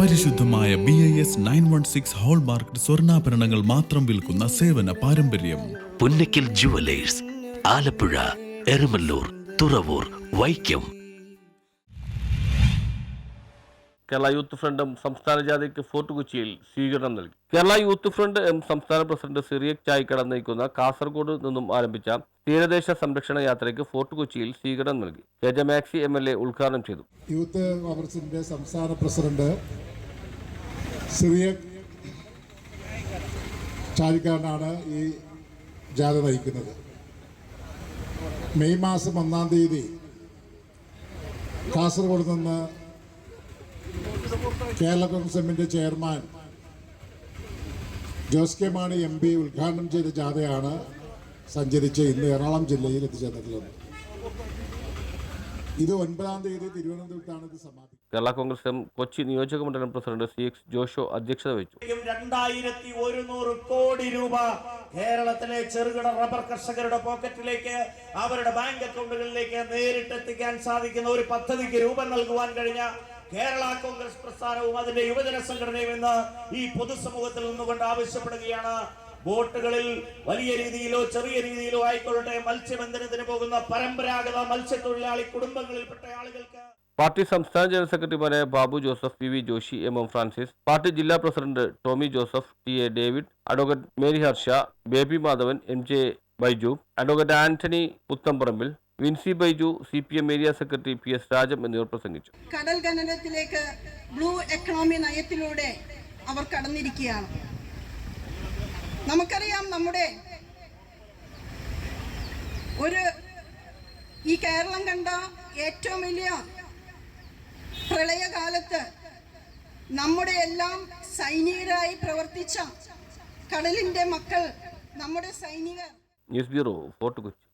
പരിശുദ്ധമായ B I S nine one six hallmark സ്വർണാഭരണങ്ങൾ മാത്രം വിൽക്കുന്ന സേവന പാരമ്പര്യം. Punnakkil jewellers Alappuzha Erumalloor Thuravoor Vaikom Kerala youth front സംസ്ഥാന ജാഥയ്ക്ക് ഫോർട്ട് കൊച്ചിയിൽ സ്വീകരണം നൽകി. കേരള യൂത്ത് ഫ്രണ്ട് എം സംസ്ഥാന പ്രസിഡന്റ് സിറിയക് ചായ്ക്കട നയിക്കുന്ന കാസർഗോഡ് നിന്നും ആരംഭിച്ച തീരദേശ സംരക്ഷണ യാത്രയ്ക്ക് ഫോർട്ട് കൊച്ചിയിൽ സ്വീകരണം നൽകി. K J Maxi M L A ഉദ്ഘാടനം ചെയ്തു. യൂത്ത് കോൺഗ്രസിന്റെ സംസ്ഥാന പ്രസിഡന്റ് സിറിയക് ചാരിക്കാരനാണ് ഈ ജാഥ നയിക്കുന്നത്. മെയ് മാസം ഒന്നാം തീയതി കാസർഗോഡ് നിന്ന് കേരള കോൺഗ്രസ് എമ്മിന്റെ chairman Jose K Mani M P ഉദ്ഘാടനം ചെയ്ത ജാഥയാണ് സഞ്ചരിച്ച് ഇന്ന് എറണാകുളം ജില്ലയിൽ എത്തിച്ചേർന്നിട്ടുള്ളത്. ഇത് ഒൻപതാം തീയതി തിരുവനന്തപുരത്താണ് ഇത് സമാപിക്കുന്നത്. കേരള കോൺഗ്രസ് എം കൊച്ചി നിയോജക മണ്ഡലം പ്രസിഡന്റ് സി എക്സ് ജോഷോ അധ്യക്ഷത വഹിച്ചു. രണ്ടായിരത്തി ഒരുന്നൂറ് കോടി രൂപ കേരളത്തിലെ ചെറുകിട റബ്ബർ കർഷകരുടെ പോക്കറ്റിലേക്ക് അവരുടെ ബാങ്ക് അക്കൗണ്ടുകളിലേക്ക് നേരിട്ടെത്തിക്കാൻ സാധിക്കുന്ന ഒരു പദ്ധതിക്ക് രൂപം നൽകുവാൻ കഴിഞ്ഞ കേരള കോൺഗ്രസ് പ്രസ്ഥാനവും അതിന്റെ യുവജന സംഘടനയും ഇന്ന് ഈ പൊതുസമൂഹത്തിൽ നിന്നുകൊണ്ട് ആവശ്യപ്പെടുകയാണ്. ബോട്ടുകളിൽ വലിയ രീതിയിലോ ചെറിയ രീതിയിലോ ആയിക്കൊള്ളട്ടെ. മത്സ്യബന്ധനത്തിന് പോകുന്ന പരമ്പരാഗത മത്സ്യത്തൊഴിലാളി കുടുംബങ്ങളിൽപ്പെട്ട ആളുകൾക്ക് പാർട്ടി സംസ്ഥാന ജനറൽ സെക്രട്ടറിമാരായ Babu Joseph P V Joshi M M Francis party ജില്ലാ president Tomy Joseph T A David advocate Mary Harsha Baby Madhavan M J Baiju advocate Antony Puthamparambil Vincy Baiju C P M area secretary P S Rajam എന്നിവർ പ്രസംഗിച്ചു. കടൽ ഖനനത്തിലേക്ക് blue economy നയത്തിലൂടെ അവർ കടന്നിരിക്കുകയാണ്. നമുക്കറിയാം നമ്മുടെ ഒരു ഈ കേരളം കണ്ട ഏറ്റവും വലിയ പ്രളയകാലത്ത് നമ്മുടെ എല്ലാം സൈനികരായി പ്രവർത്തിച്ച കടലിന്റെ മക്കൾ നമ്മുടെ സൈനികർ. News bureau Fort Kochi.